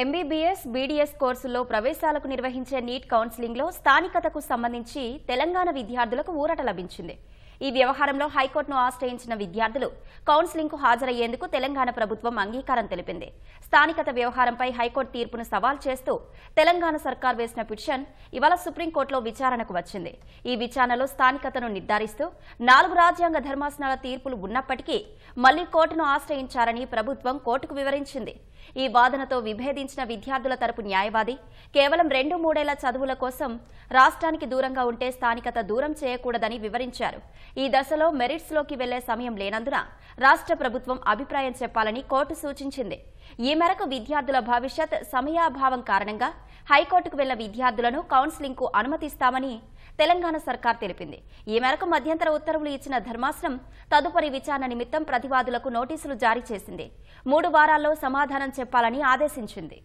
MBBS BDS కోర్సుల్లో ప్రవేశాలకు నిర్వహించే neat కౌన్సిలింగ్లో స్థానికతకు సంబంధించి తెలంగాణ విద్యార్థులకు ఊరట లభించింది. ఈ వ్యవహారంలో హైకోర్టును ఆశ్రయించిన విద్యార్థులు కౌన్సిలింగ్కు హాజరయ్యేందుకు తెలంగాణ ప్రభుత్వం అంగీకారం తెలిపింది. స్థానికత వ్యవహారంపై హైకోర్టు తీర్పును సవాల్ చేస్తూ తెలంగాణ సర్కార్ వేసిన పిటిషన్ ఇవాళ సుప్రీంకోర్టులో విచారణకు వచ్చింది. ఈ విచారణలో స్థానికతను నిర్ధారిస్తూ నాలుగు రాజ్యాంగ ధర్మాసనాల తీర్పులు ఉన్నప్పటికీ మళ్ళీ కోర్టును ఆశ్రయించారని ప్రభుత్వం కోర్టుకు వివరించింది. ఈ వాదనతో విభేదించిన విద్యార్థుల తరపు న్యాయవాది కేవలం రెండు మూడేళ్ళ చదువుల కోసం రాష్ట్రానికి దూరంగా ఉంటే స్థానికత దూరం చేయకూడదని వివరించారు. ఈ దశలో మెరిట్స్లోకి వెళ్ళే సమయం లేనందున రాష్ట్ర ప్రభుత్వం అభిప్రాయం చెప్పాలని కోర్టు సూచించింది. ఈ మేరకు విద్యార్థుల భవిష్యత్ సమయాభావం కారణంగా హైకోర్టుకు వెళ్ళ విద్యార్థులను కౌన్సిలింగ్కు అనుమతిస్తామని తెలంగాణ సర్కార్ తెలిపింది. ఈ మేరకు మధ్యంతర ఉత్తర్వులు ఇచ్చిన ధర్మాసనం తదుపరి విచారణ నిమిత్తం ప్రతివాదులకు నోటీసులు జారీ చేసింది. మూడు వారాల్లో సమాధానం చెప్పాలని ఆదేశించింది.